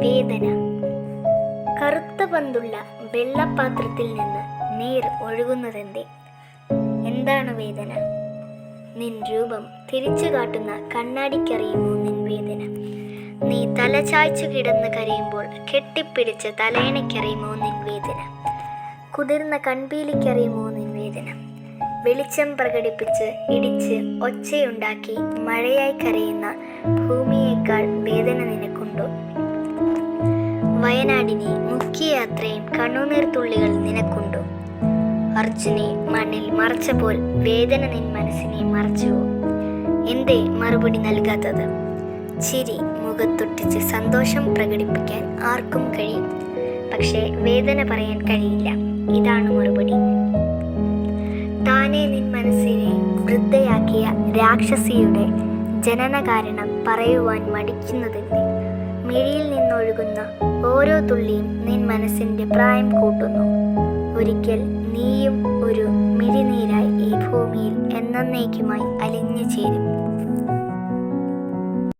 വേദന. കറുത്ത പന്തുള്ള വെള്ളപാത്രത്തിൽ നിന്ന് നീർ ഒഴുകുന്നതെന്തേ? എന്താണ് വേദന? നിൻ രൂപം തിരിച്ചു കാട്ടുന്ന കണ്ണാടിക്കറിയുമോ നിൻ വേദന? നീ തലചായ്ച്ചു കിടന്ന് കരയുമ്പോൾ കെട്ടിപ്പിടിച്ച് തലയണയ്ക്കറിയുമോ നിൻ വേദന? കുതിർന്ന കൺപീലിക്കറിയുമോ നിൻ വേദന? വെളിച്ചം പ്രകടിപ്പിച്ച് ഇടിച്ച് ഒച്ചയുണ്ടാക്കി മഴയായി കരയുന്ന ഭൂമിയേക്കാൾ വേദന നിനക്കുണ്ടോ? വയനാടിനെ കണ്ണുനീർ തുള്ളികൾ നിനക്കുണ്ടോ? അർജുനെ മണ്ണിൽ മറച്ച പോൽ വേദന നിൻ മനസ്സിനെ മറച്ചുവോ? എന്തേ മറുപടി നൽകാത്തത്? ചിരി മുഖത്തൊട്ടിച്ച് സന്തോഷം പ്രകടിപ്പിക്കാൻ ആർക്കും കഴിയും. പക്ഷേ വേദന പറയാൻ കഴിയില്ല. ഇതാണ് മറുപടി. താനേ നിൻ മനസ്സിനെ വൃദ്ധയാക്കിയ രാക്ഷസിയുടെ ജനന കാരണം പറയുവാൻ മടിക്കുന്നതിന്റെ മിഴിയിൽ നിന്നൊഴുകുന്ന ഓരോ തുള്ളിയും നിൻ മനസ്സിന്റെ പ്രായം കൂട്ടുന്നു. ഒരിക്കൽ നീയും ഒരു മിഴിനീരായി ഈ ഭൂമിയിൽ എന്നേക്കുമായി അലിഞ്ഞു ചേരും.